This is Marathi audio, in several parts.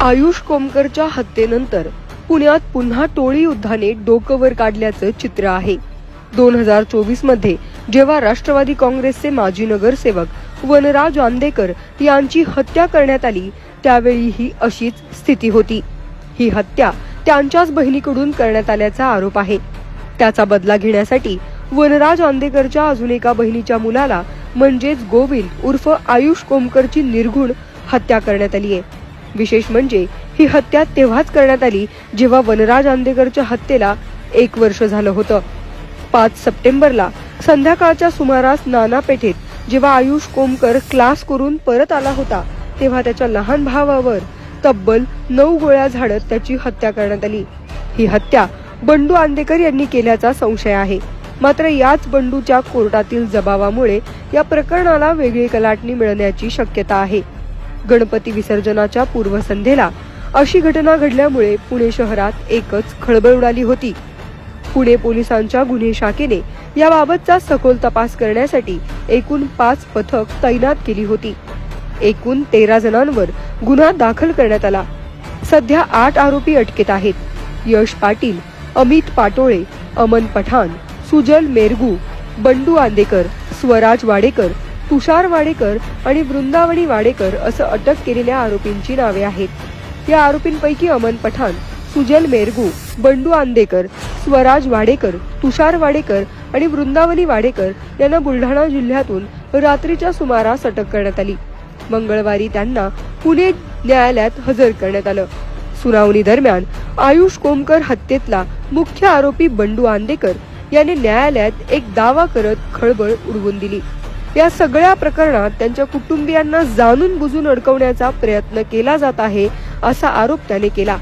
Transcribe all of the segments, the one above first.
आयुष कोमकरच्या हत्येनंतर पुण्यात पुन्हा टोळी युद्धाने डोकं वर काढल्याचं चित्र आहे. दोन हजार चोवीसमध्ये जेव्हा राष्ट्रवादी काँग्रेसचे माजी नगरसेवक वनराज आंदेकर यांची हत्या करण्यात आली त्यावेळी ही अशीच स्थिती होती. ही हत्या त्यांच्याच बहिणीकडून करण्यात आल्याचा आरोप आहे. त्याचा बदला घेण्यासाठी वनराज आंदेकरच्या अजून एका बहिणीच्या मुलाला म्हणजेच गोविंद उर्फ आयुष कोमकरची निर्घुण हत्या करण्यात आली आहे विशेष म्हणजे ही हत्या तेव्हाच करण्यात आली जेव्हा वनराज आंदेकरच्या हत्येला एक वर्ष झालं होतं. पाच सप्टेंबरला संध्याकाळच्या सुमारास नाना पेठेत जेव्हा आयुष कोमकर क्लास करून परत आला होता तेव्हा त्याच्या लहान भावावर तब्बल नऊ गोळ्या झाडत त्याची हत्या करण्यात आली. ही हत्या बंडू आंदेकर यांनी केल्याचा संशय आहे. मात्र याच बंडूच्या कोर्टातील जबाबामुळे या प्रकरणाला वेगळी कलाटणी मिळण्याची शक्यता आहे. गणपती विसर्जनाच्या पूर्वसंध्येला अशी घटना घडल्यामुळे पुणे शहरात एकच खळबळ उडाली होती. पुणे पोलिसांच्या गुन्हे शाखेने याबाबतचा सखोल तपास करण्यासाठी एकूण पाच पथक तैनात केली होती. एकूण तेरा जणांवर गुन्हा दाखल करण्यात आला. सध्या आठ आरोपी अटकेत आहेत. यश पाटील अमित पाटोळे अमन पठाण सुजल मेरगू बंडू आंदेकर स्वराज वाडेकर तुषार वाडेकर आणि वृंदावनी वाडेकर असं अटक केलेल्या आरोपींची नावे आहेत. या आरोपींपैकी अमन पठाण सुजल मेरगू बंडू आंदेकर स्वराज वाडेकर तुषार वाडेकर आणि वृंदावनी वाडेकर यांना बुलढाणा जिल्ह्यातून रात्रीच्या सुमारास अटक करण्यात आली. मंगळवारी त्यांना पुणे न्यायालयात हजर करण्यात आलं. सुनावणी दरम्यान आयुष कोमकर हत्येतला मुख्य आरोपी बंडू आंदेकर याने न्यायालयात एक दावा करत खळबळ उडवून दिली. या सगळ्या प्रकरणात त्यांच्या कुटुंबियांना जाणून बुजून अडकवण्याचा प्रयत्न केला जात आहे असा आरोप त्याने केला.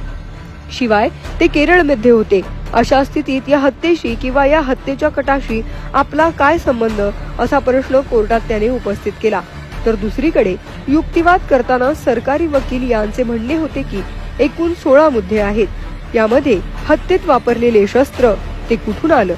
शिवाय ते केरळमध्ये होते. अशा स्थितीत या हत्येशी किंवा या हत्येच्या कटाशी आपला काय संबंध असा प्रश्न कोर्टात त्याने उपस्थित केला. तर दुसरीकडे युक्तिवाद करताना सरकारी वकील यांचे म्हणणे होते की एकूण सोळा मुद्दे आहेत. यामध्ये हत्येत वापरलेले शस्त्र ते कुठून आलं?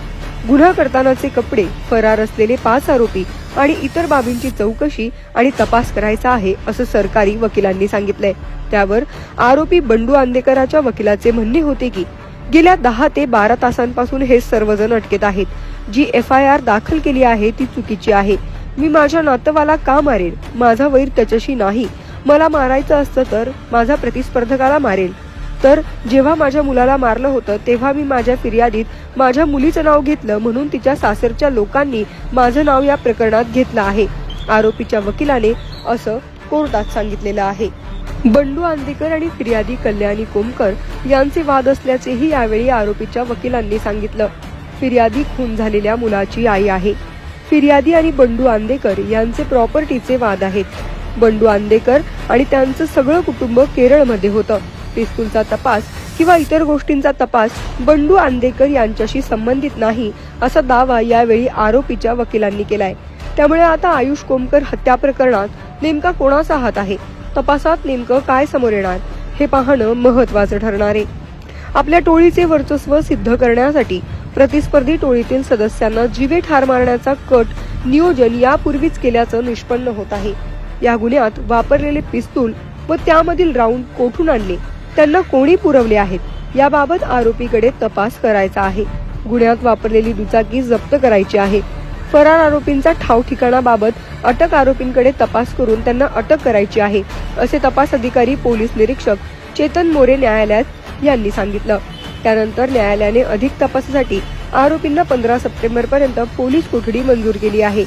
गुन्हा करतानाचे कपडे फरार असलेले पाच आरोपी आणि इतर बाबींची चौकशी आणि तपास करायचा आहे असं सरकारी वकिलांनी सांगितलंय. त्यावर आरोपी बंडू आंदेकराच्या वकिलाचे म्हणणे होते की गेल्या दहा ते बारा तासांपासून हे सर्वजण अटकेत आहेत. जी एफ आय आर दाखल केली आहे ती चुकीची आहे. मी माझ्या नातवाला का मारेल माझा वैर त्याच्याशी नाही. मला मारायचं असतं तर माझा प्रतिस्पर्धकाला मारेल तर जेव्हा माझ्या मुलाला मारलं होतं तेव्हा मी माझ्या फिर्यादीत माझ्या मुलीचं नाव घेतलं म्हणून तिच्या सासरच्या लोकांनी माझं नाव या प्रकरणात घेतलं आहे. आरोपीच्या वकिलाने असं कोर्टात सांगितलेलं आहे. बंडू आंदेकर आणि फिर्यादी कल्याणी कोमकर यांचे वाद असल्याचेही यावेळी आरोपीच्या वकिलांनी सांगितलं. फिर्यादी खून झालेल्या मुलाची आई आहे. फिर्यादी आणि बंडू आंदेकर यांचे प्रॉपर्टीचे वाद आहेत. बंडू आंदेकर आणि त्यांचं सगळं कुटुंब केरळमध्ये होतं. पिस्तूलचा तपास किंवा इतर गोष्टींचा तपास बंडू आंदेकर यांच्याशी संबंधित नाही असा दावा यावेळी आरोपीच्या वकिलांनी केलाय. त्यामुळे आता आयुष कोमकर हत्या प्रकरणात नेमका कोणाचा हात आहे? तपासात नेमकं काय समोर येणार? हे पाहणं महत्वाचं ठरणार आहे. आपल्या टोळीचे वर्चस्व सिद्ध करण्यासाठी प्रतिस्पर्धी टोळीतील सदस्यांना जीवे ठार मारण्याचा कट नियोजन यापूर्वीच केल्याचं निष्पन्न होत आहे. या गुन्ह्यात वापरलेले पिस्तूल व त्यामधील राऊंड कोठून आणले? त्यांना कोणी पुरवले आहेत? याबाबत आरोपीकडे तपास करायचा आहे. गुन्ह्यात वापरलेली दुचाकी जप्त करायची आहे. फरार आरोपींचा ठाव ठिकाणाबाबत अटक आरोपींकडे तपास करून त्यांना अटक करायची आहे असे तपास अधिकारी पोलीस निरीक्षक चेतन मोरे न्यायालयात यांनी सांगितलं. त्यानंतर न्यायालयाने अधिक तपासासाठी आरोपींना पंधरा सप्टेंबर पर्यंत पोलीस कोठडी मंजूर केली आहे.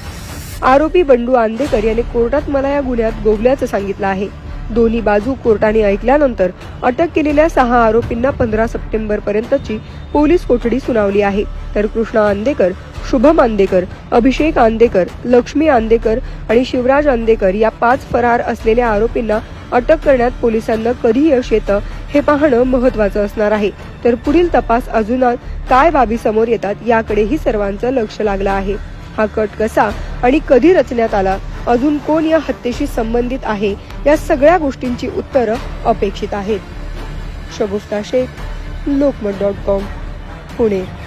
आरोपी बंडू आंदेकर यांनी कोर्टात मला या गुन्ह्यात गोवल्याचं सांगितलं आहे. दोन्ही बाजू कोर्टाने ऐकल्यानंतर अटक केलेल्या सहा आरोपींना पंधरा सप्टेंबर पर्यंतची पोलीस कोठडी सुनावली आहे. तर कृष्णा आंदेकर शुभम आंदेकर अभिषेक आंदेकर लक्ष्मी आंदेकर आणि शिवराज आंदेकर या पाच फरार असलेल्या आरोपींना अटक करण्यात पोलिसांना कधी यश येतं हे पाहणं महत्वाचं असणार आहे. तर पुढील तपास अजून काय बाबी समोर येतात याकडेही सर्वांचं लक्ष लागलं आहे. हा कट कसा आणि कधी रचण्यात आला? अजून कोण या हत्येशी संबंधित आहे? या सगळ्या गोष्टींची उत्तरं अपेक्षित आहेत. Shagufta Shaikh Lokmat dot com Pune.